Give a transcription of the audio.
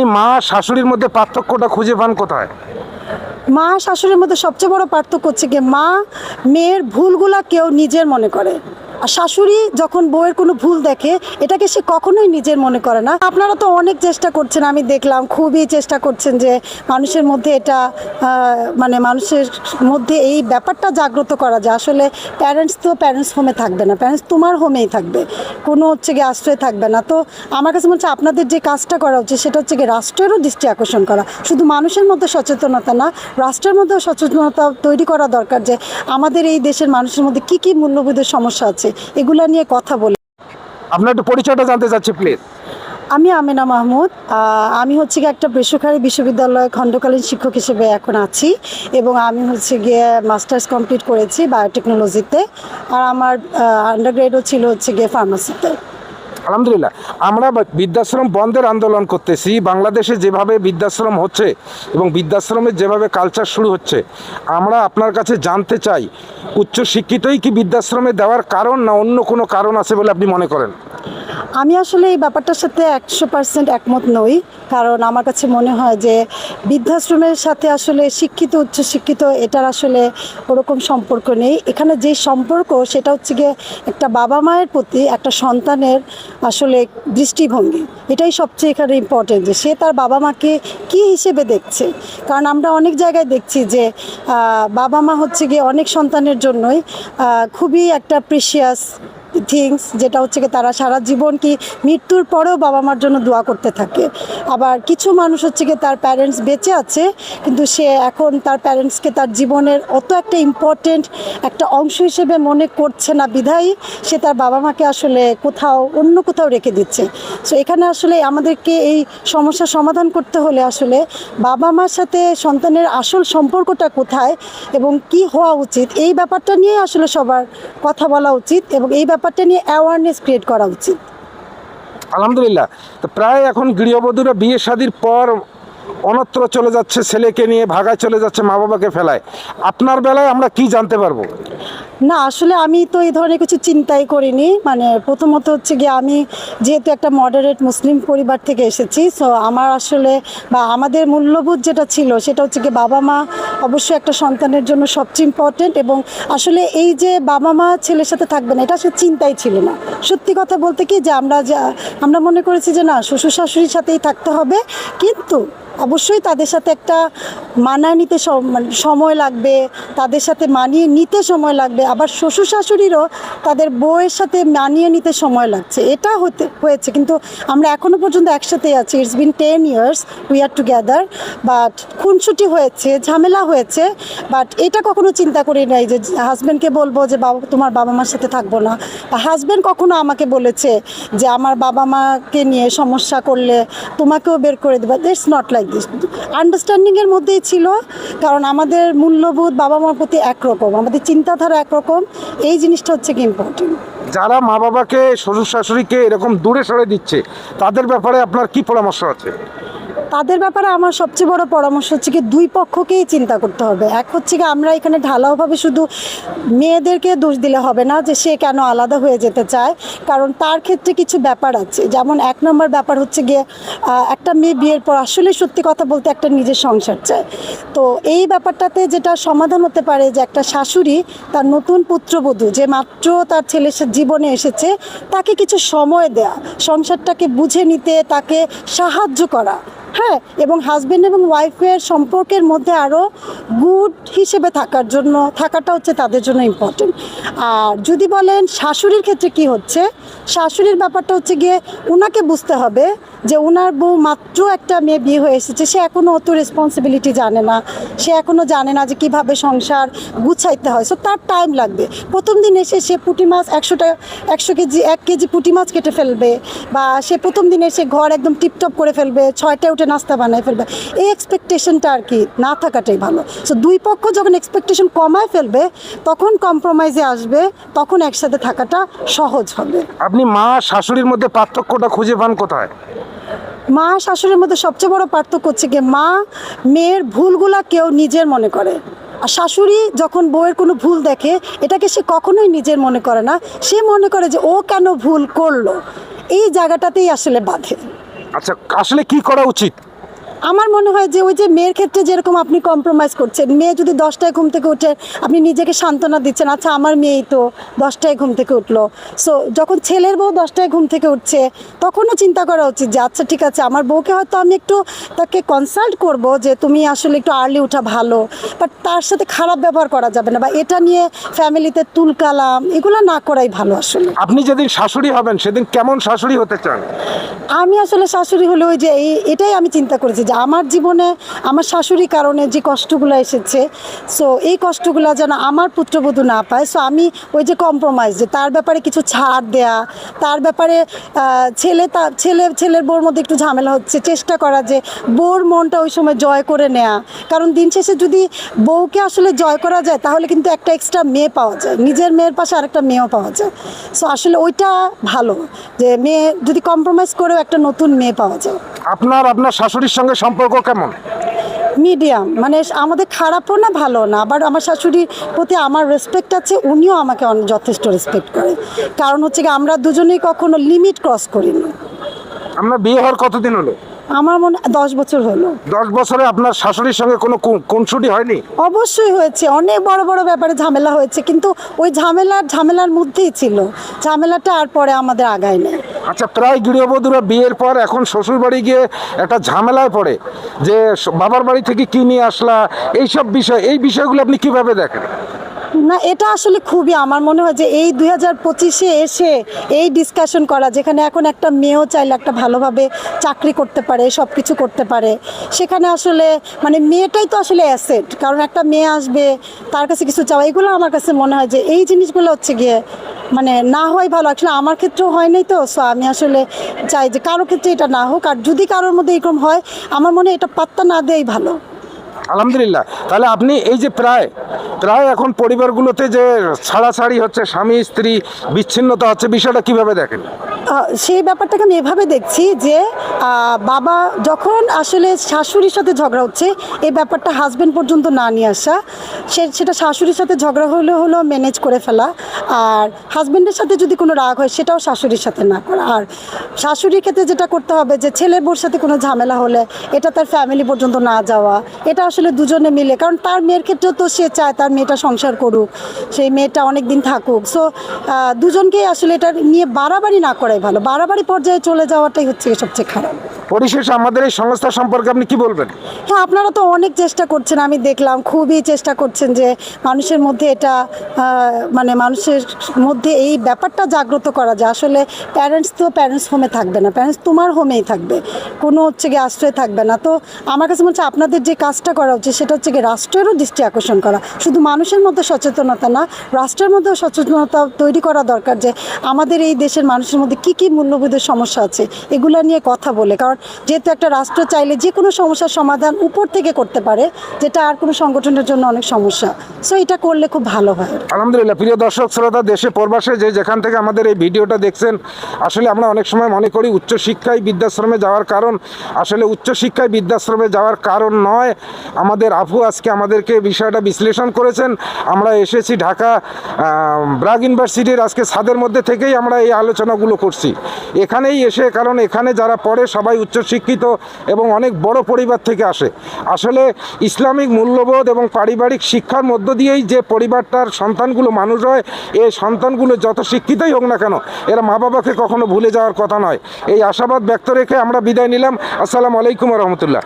আপনি মা শাশুড়ির মধ্যে পার্থক্যটা খুঁজে পান কোথায়? মা শাশুড়ির মধ্যে সবচেয়ে বড় পার্থক্য হচ্ছে গিয়ে মা মেয়ের ভুলগুলা কেউ নিজের মনে করে। আর শাশুড়ি যখন বউয়ের কোনো ভুল দেখে, এটাকে সে কখনোই নিজের মনে করে না। আপনারা তো অনেক চেষ্টা করছেন, আমি দেখলাম, খুবই চেষ্টা করছেন যে মানুষের মধ্যে এটা মানে মানুষের মধ্যে এই ব্যাপারটা জাগ্রত করা যায়। আসলে প্যারেন্টস তো প্যারেন্টস হোমে থাকবে না প্যারেন্টস তোমার হোমেই থাকবে। কোনো হচ্ছে গিয়ে আশ্রয় থাকবে না। তো আমার কাছে মনে হচ্ছে আপনাদের যে কাজটা করা উচিত, সেটা হচ্ছে গিয়ে রাষ্ট্রেরও দৃষ্টি আকর্ষণ করা। শুধু মানুষের মধ্যে সচেতনতা না, রাষ্ট্রের মধ্যেও সচেতনতা তৈরি করা দরকার যে আমাদের এই দেশের মানুষের মধ্যে কি কি মূল্যবোধের সমস্যা আছে এগুলা নিয়ে কথা বলে। আপনার একটু পরিচয়টা জানতে চাচ্ছি প্লিজ আমি আমেনা মাহমুদ আমি হচ্ছে গিয়ে একটা বেসরকারি বিশ্ববিদ্যালয়ে খণ্ডকালীন শিক্ষক হিসেবে এখন আছি এবং আমি হচ্ছে গিয়ে মাস্টার্স কমপ্লিট করেছি বায়োটেকনোলজিতে। আর আমার আন্ডারগ্রেডও ছিল হচ্ছে গিয়ে ফার্মাসিতে আলহামদুলিল্লাহ। আমরা বৃদ্ধাশ্রম বন্ধের আন্দোলন করতেছি। বাংলাদেশে যেভাবে বৃদ্ধাশ্রম হচ্ছে এবং বৃদ্ধাশ্রমের যেভাবে কালচার শুরু হচ্ছে, আমরা আপনার কাছে জানতে চাই উচ্চ শিক্ষিতই কি বৃদ্ধাশ্রমে দেওয়ার কারণ না অন্য কোনো কারণ আছে বলে আপনি মনে করেন? আমি আসলে এই ব্যাপারটার সাথে একশো পার্সেন্ট একমত নই। কারণ আমার কাছে মনে হয় যে বৃদ্ধাশ্রমের সাথে আসলে শিক্ষিত, উচ্চশিক্ষিত এটার আসলে ওরকম সম্পর্ক নেই। এখানে যে সম্পর্ক সেটা হচ্ছে গিয়ে একটা বাবা মায়ের প্রতি একটা সন্তানের আসলে দৃষ্টিভঙ্গি। এটাই সবচেয়ে এখানে ইম্পর্টেন্ট যে সে তার বাবা মাকে কী হিসেবে দেখছে। কারণ আমরা অনেক জায়গায় দেখছি যে বাবা মা হচ্ছে গিয়ে অনেক সন্তানের জন্যই খুবই একটা প্রিশিয়াস থিংস, যেটা হচ্ছে কি তারা সারা জীবন কি মৃত্যুর পরেও বাবা মার জন্য দোয়া করতে থাকে। আবার কিছু মানুষ হচ্ছে কি তার প্যারেন্টস বেঁচে আছে, কিন্তু সে এখন তার প্যারেন্টসকে তার জীবনের অত একটা ইম্পর্টেন্ট একটা অংশ হিসেবে মনে করছে না বিধায়ী, সে তার বাবা মাকে আসলে কোথাও, অন্য কোথাও রেখে দিচ্ছে। সো এখানে আসলে আমাদেরকে এই সমস্যার সমাধান করতে হলে আসলে বাবা মার সাথে সন্তানের আসল সম্পর্কটা কোথায় এবং কি হওয়া উচিত, এই ব্যাপারটা নিয়ে আসলে সবার কথা বলা উচিত এবং এই ব্যাপারটা নিয়ে অ্যাওয়ারনেস ক্রিয়েট করা উচিত। আলহামদুলিল্লাহ। তো প্রায় এখন গৃহবধূরা বিয়ে শাদির পর অনত্র চলে যাচ্ছে, ছেলেকে নিয়ে ভাগায় চলে যাচ্ছে মা বাবাকে ফেলায়। আপনার বেলায় আমরা কি জানতে পারব? না, আসলে আমি তো এই ধরনের কিছু চিন্তাই করিনি। মানে প্রথমত হচ্ছে গিয়ে আমি যেহেতু একটা মডারেট মুসলিম পরিবার থেকে এসেছি সো আমার আসলে বা আমাদের মূল্যবোধ যেটা ছিল, সেটা হচ্ছে গিয়ে বাবা মা অবশ্যই একটা সন্তানের জন্য সবচেয়ে ইম্পর্টেন্ট এবং আসলে এই যে বাবা মা ছেলের সাথে থাকবে না, এটা আসলে চিন্তাই ছিল না। সত্যি কথা বলতে কি যে আমরা যা, আমরা মনে করেছি যে না, শ্বশুর শাশুড়ির সাথেই থাকতে হবে, কিন্তু অবশ্যই তাদের সাথে একটা মানায় নিতে মানে সময় লাগবে, তাদের সাথে মানিয়ে নিতে সময় লাগবে, আবার শ্বশুর শাশুড়িরও তাদের বউয়ের সাথে মানিয়ে নিতে সময় লাগছে। এটা হতে, হয়েছে, কিন্তু আমরা এখনও পর্যন্ত একসাথেই আছি। It's been ten years we are together but খুনসুটি হয়েছে, ঝামেলা হয়েছে বাট এটা কখনো চিন্তা করি নাই যে হাজব্যান্ডকে বলব যে, বাবা, তোমার বাবা মার সাথে থাকব না। বা হাজব্যান্ড কখনো আমাকে বলেছে যে, আমার বাবা মাকে নিয়ে সমস্যা করলে তোমাকেও বের করে দেবে। ইটস নট লাইক দিস আন্ডারস্ট্যান্ডিংয়ের মধ্যেই ছিল, কারণ আমাদের মূল্যবোধ বাবা মার প্রতি একরকম, আমাদের চিন্তাধারা একরকম, এই জিনিসটা হচ্ছে কি ইম্পর্টেন্ট যারা মা বাবাকে শ্বশুর শাশুড়িকে এরকম দূরে সরে দিচ্ছে, তাদের ব্যাপারে আপনার কি পরামর্শ আছে? তাদের ব্যাপারে আমার সবচেয়ে বড় পরামর্শ হচ্ছে কি দুই পক্ষকেই চিন্তা করতে হবে। এক হচ্ছে কি আমরা এখানে ঢালাওভাবে শুধু মেয়েদেরকে দোষ দিলে হবে না যে সে কেন আলাদা হয়ে যেতে চায়, কারণ তার ক্ষেত্রে কিছু ব্যাপার আছে। যেমন এক নম্বর ব্যাপার হচ্ছে গিয়ে একটা মেয়ে বিয়ের পর আসলে সত্যি কথা বলতে একটা নিজের সংসার চায়। তো এই ব্যাপারটাতে যেটা সমাধান হতে পারে যে একটা শাশুড়ি তার নতুন পুত্রবধূ যে মাত্র তার ছেলের জীবনে এসেছে, তাকে কিছু সময় দেয়া, সংসারটাকে বুঝে নিতে, তাকে সাহায্য করা হ্যাঁ এবং হাজব্যান্ড এবং ওয়াইফের সম্পর্কের মধ্যে আরও গুড হিসেবে থাকার জন্য, থাকাটা হচ্ছে তাদের জন্য ইম্পর্টেন্ট আর যদি বলেন শাশুড়ির ক্ষেত্রে কি হচ্ছে, শাশুড়ির ব্যাপারটা হচ্ছে গিয়ে ওনাকে বুঝতে হবে যে ওনার বউ মাত্র একটা মেয়ে বিয়ে হয়ে এসেছে, সে এখনও অত রেসপন্সিবিলিটি জানে না, সে এখনও জানে না যে কীভাবে সংসার গুছাইতে হয়। সো তার টাইম লাগবে। প্রথম দিন এসে সে পুঁটি মাছ একশোটা, একশো কেজি, এক কেজি পুঁটি মাছ কেটে ফেলবে বা সে প্রথম দিন এসে ঘর একদম টিপটপ করে ফেলবে ছয়টায় উঠে নাস্তা বানায় ফেলবে। এই এক্সপেকটেশনটা আর কি না থাকাটাই ভালো। সো দুই পক্ষ যখন এক্সপেকটেশন কমায় ফেলবে তখন কম্প্রোমাইজে আসবে তখন একসাথে থাকাটা সহজ হবে। আপনি মা শাশুড়ির মধ্যে পার্থক্যটা খুঁজে পান কোথায়? মা শাশুড়ির মধ্যে সবচেয়ে বড় পার্থক্য হচ্ছে গিয়ে মা মেয়ের ভুলগুলা কেউ নিজের মনে করে। আর শাশুড়ি যখন বউয়ের কোনো ভুল দেখে এটাকে সে কখনোই নিজের মনে করে না। সে মনে করে যে ও কেন ভুল করল? এই জায়গাটাতেই আসলে বাধে। আচ্ছা আসলে কি করা উচিত? আমার মনে হয় যে ওই যে মেয়ের ক্ষেত্রে যেরকম আপনি কম্প্রোমাইজ করছেন মেয়ে যদি দশটায় ঘুম থেকে উঠে আপনি নিজেকে সান্ত্বনা দিচ্ছেন আচ্ছা আমার মেয়েই তো দশটায় ঘুম থেকে উঠল। সো যখন ছেলের বউ দশটায় ঘুম থেকে উঠছে তখনও চিন্তা করা উচিত যে আচ্ছা ঠিক আছে আমার বউকে হয়তো আমি একটু তাকে কনসাল্ট করব যে তুমি আসলে একটু আর্লি ওঠা ভালো। বাট তার সাথে খারাপ ব্যবহার করা যাবে না বা এটা নিয়ে ফ্যামিলিতে তুলকালাম এগুলো না করাই ভালো আসলে। আপনি যেদিন শাশুড়ি হবেন সেদিন কেমন শাশুড়ি হতে চান? আমি আসলে শাশুড়ি হলে ওই যে এটাই আমি চিন্তা করেছি আমার জীবনে, আমার শাশুড়ি কারণে যে কষ্টগুলো এসেছে সো এই কষ্টগুলো যেন আমার পুত্রবধূ না পায় সো আমি ওই যে কম্প্রোমাইজ যে তার ব্যাপারে কিছু ছাড় দেয়া, তার ব্যাপারে ছেলে তার ছেলে, ছেলের বউর মধ্যে একটু ঝামেলা হচ্ছে, চেষ্টা করা যে বউর মনটা ওই সময় জয় করে নেয়া, কারণ দিন শেষে যদি বউকে আসলে জয় করা যায়, তাহলে কিন্তু একটা এক্সট্রা মেয়ে পাওয়া যায়, নিজের মেয়ের পাশে আরেকটা মেয়েও পাওয়া যায় সো আসলে ওইটা ভালো, যে মেয়ে যদি কম্প্রোমাইজ করেও একটা নতুন মেয়ে পাওয়া যায়। আপনার আপনার শাশুড়ির সঙ্গে সম্পর্ক কেমন? মিডিয়াম। মানে আমাদের খারাপও না ভালো না। আবার আমার শাশুড়ির প্রতি আমার রেসপেক্ট আছে উনিও আমাকে অনেক যথেষ্ট রেসপেক্ট করে। কারণ হচ্ছে কি আমরা দুজনেই কখনো লিমিট ক্রস করি করিনি। আমরা বিয়ে হওয়ার কতদিন হলো? আমার মনে দশ বছর হলো। দশ বছরে আপনার শাশুড়ির সঙ্গে কোনো কু- খুনসুটি হয়নি? অবশ্যই হয়েছে। অনেক বড় বড় ব্যাপারে ঝামেলা হয়েছে কিন্তু ওই ঝামেলার ঝামেলার মধ্যেই ছিল। ঝামেলাটা আর পরে আমাদের আগায় নেই। আচ্ছা প্রায় গৃহবধূরা বিয়ের পর এখন শ্বশুরবাড়ি গিয়ে একটা ঝামেলায় পড়ে যে বাবার বাড়ি থেকে কী নিয়ে আসলা, এইসব বিষয়, এই বিষয়গুলো আপনি কীভাবে দেখেন? না, এটা আসলে খুবই আমার মনে হয় যে এই দুই হাজার পঁচিশে এসে এই ডিসকাশন করা, যেখানে এখন একটা মেয়েও চাইলে একটা ভালোভাবে চাকরি করতে পারে সব কিছু করতে পারে, সেখানে আসলে মানে মেয়েটাই তো আসলে অ্যাসেট কারণ একটা মেয়ে আসবে, তার কাছে কিছু চাওয়া, এগুলো আমার কাছে মনে হয় যে এই জিনিসগুলো হচ্ছে গিয়ে মানে না হয় ভালো, আসলে আমার ক্ষেত্রেও হয় নাই তো সো আমি আসলে চাই যে কারও ক্ষেত্রে এটা না হোক, আর যদি কারোর মধ্যে এরকম হয়, আমার মনে এটা পাত্তা না দেওয়াই ভালো। আলহামদুলিল্লাহ, তাহলে আপনি এই যে প্রায় প্রায় এখন পরিবারগুলোতে যে ছাড়াছাড়ি হচ্ছে, স্বামী, স্ত্রী, বিচ্ছিন্নতা হচ্ছে, বিষয়টা কীভাবে দেখেন? সেই ব্যাপারটাকে আমি এভাবে দেখছি যে বাবা যখন আসলে শাশুড়ির সাথে ঝগড়া হচ্ছে এই ব্যাপারটা হাজব্যান্ড পর্যন্ত না নিয়ে আসা, সে, সেটা শাশুড়ির সাথে ঝগড়া হলে হলো ম্যানেজ করে ফেলা, আর হাজব্যান্ডের সাথে যদি কোনো রাগ হয়, সেটাও শাশুড়ির সাথে না করা। আর শাশুড়ির ক্ষেত্রে যেটা করতে হবে যে, ছেলে বোর সাথে কোনো ঝামেলা হলে, এটা তার ফ্যামিলি পর্যন্ত না যাওয়া, এটা আসলে দুজনে মিলে, কারণ তার মেয়ের ক্ষেত্রেও তো সে চায়, তার মেয়েটা সংসার করুক, সেই মেয়েটা অনেক দিন থাকুক সো দুজনকেই আসলে এটা নিয়ে বাড়াবাড়ি না করাই ভালো। বাড়াবাড়ি পর্যায়ে চলে যাওয়াটাই হচ্ছে সবচেয়ে খারাপ। পরিশেষে আমাদের এই সংস্থা সম্পর্কে আপনি কি বলবেন? হ্যাঁ আপনারা তো অনেক চেষ্টা করছেন, আমি দেখলাম, খুবই চেষ্টা করছেন যে মানুষের মধ্যে এটা মানে মানুষের মধ্যে এই ব্যাপারটা জাগ্রত করা যায়। আসলে প্যারেন্টস তো প্যারেন্টস হোমে থাকবে না প্যারেন্টস তোমার হোমেই থাকবে, কোনো হচ্ছে গিয়ে আশ্রয় থাকবে না। তো আমার কাছে মনে হচ্ছে আপনাদের যে কাজটা করা উচিত, সেটা হচ্ছে গিয়ে রাষ্ট্রেরও দৃষ্টি আকর্ষণ করা। শুধু মানুষের মধ্যে সচেতনতা না, রাষ্ট্রের মধ্যেও সচেতনতা তৈরি করা দরকার যে আমাদের এই দেশের মানুষের মধ্যে কী কী মূল্যবোধের সমস্যা আছে, এগুলো নিয়ে কথা বলে। কারণ যেহেতু একটা রাষ্ট্র চাইলে যে কোনো সমস্যার সমাধান উপর থেকে করতে পারে, যেটা আর কোনো সংগঠনের জন্য অনেক সমস্যা। সো এটা করলে খুব ভালো হয়। আলহামদুলিল্লাহ, প্রিয় দর্শক, শ্রোতা, দেশে প্রবাসে যে যেখান থেকে আমাদের এই ভিডিওটা দেখছেন, আসলে আমরা অনেক সময় মনে করি উচ্চশিক্ষায় বৃদ্ধাশ্রমে যাওয়ার কারণ। আসলে উচ্চশিক্ষায় বৃদ্ধাশ্রমে যাওয়ার কারণ নয়। আমাদের আফু আজকে আমাদেরকে বিষয়টা বিশ্লেষণ করেছেন। আমরা এসেছি ঢাকা ব্রাগ ইউনিভার্সিটির আজকে ছাদের মধ্যে থেকেই আমরা এই আলোচনাগুলো করছি। এখানেই এসে, কারণ এখানে যারা পড়ে সবাই উচ্চশিক্ষিত এবং অনেক বড় পরিবার থেকে আসে। আসলে ইসলামিক মূল্যবোধ এবং পারিবারিক শিক্ষার মধ্য দিয়েই যে পরিবারটার সন্তানগুলো মানুষ হয় এই সন্তানগুলো যত শিক্ষিতই হোক না কেন, এরা মা বাবাকে কখনো ভুলে যাওয়ার কথা নয়। এই আশাবাদ ব্যক্ত রেখে আমরা বিদায় নিলাম। আসসালামু আলাইকুম রহমতুল্লাহ।